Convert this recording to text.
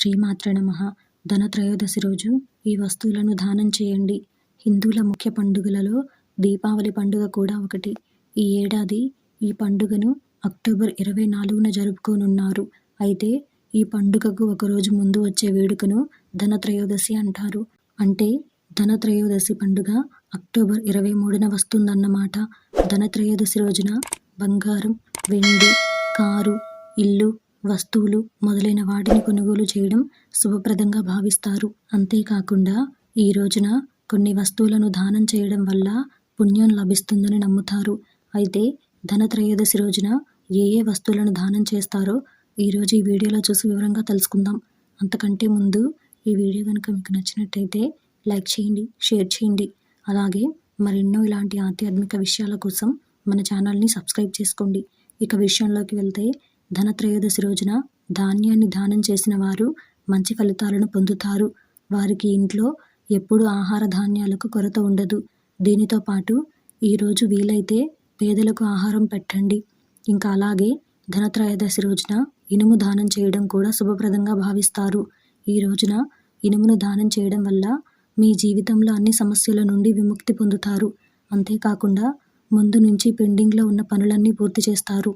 శ్రీమాత్ర నమ. ధనత్రయోదశి రోజు ఈ వస్తువులను దానం చేయండి. హిందువుల ముఖ్య పండుగలలో దీపావళి పండుగ కూడా ఒకటి. ఈ ఏడాది ఈ పండుగను అక్టోబర్ ఇరవై నాలుగున జరుపుకోనున్నారు. అయితే ఈ పండుగకు ఒకరోజు ముందు వచ్చే వేడుకను ధనత్రయోదశి అంటారు. అంటే ధనత్రయోదశి పండుగ అక్టోబర్ ఇరవై మూడున వస్తుందన్నమాట. ధనత్రయోదశి రోజున బంగారం వెండి కారు ఇల్లు వస్తువులు మొదలైన వాటిని కొనుగోలు చేయడం శుభప్రదంగా భావిస్తారు. అంతేకాకుండా ఈ రోజున కొన్ని వస్తువులను దానం చేయడం వల్ల పుణ్యం లభిస్తుందని నమ్ముతారు. అయితే ధనత్రయోదశి రోజున ఏ ఏ వస్తువులను దానం చేస్తారో ఈరోజు ఈ వీడియోలో చూసి వివరంగా తెలుసుకుందాం. అంతకంటే ముందు ఈ వీడియో కనుక మీకు నచ్చినట్టయితే లైక్ చేయండి షేర్ చేయండి. అలాగే మరెన్నో ఇలాంటి ఆధ్యాత్మిక విషయాల కోసం మన ఛానల్ని సబ్స్క్రైబ్ చేసుకోండి. ఇక విషయంలోకి వెళ్తే ధనత్రయోదశి రోజున ధాన్యాన్ని దానం చేసిన వారు మంచి ఫలితాలను పొందుతారు. వారికి ఇంట్లో ఎప్పుడు ఆహార ధాన్యాలకు కొరత ఉండదు. దీనితో పాటు ఈరోజు వీలైతే పేదలకు ఆహారం పెట్టండి. ఇంకా అలాగే ధనత్రయోదశి రోజున ఇనుము దానం చేయడం కూడా శుభప్రదంగా భావిస్తారు. ఈ రోజున ఇనుమును దానం చేయడం వల్ల మీ జీవితంలో అన్ని సమస్యల నుండి విముక్తి పొందుతారు. అంతేకాకుండా ముందు నుంచి పెండింగ్లో ఉన్న పనులన్నీ పూర్తి చేస్తారు.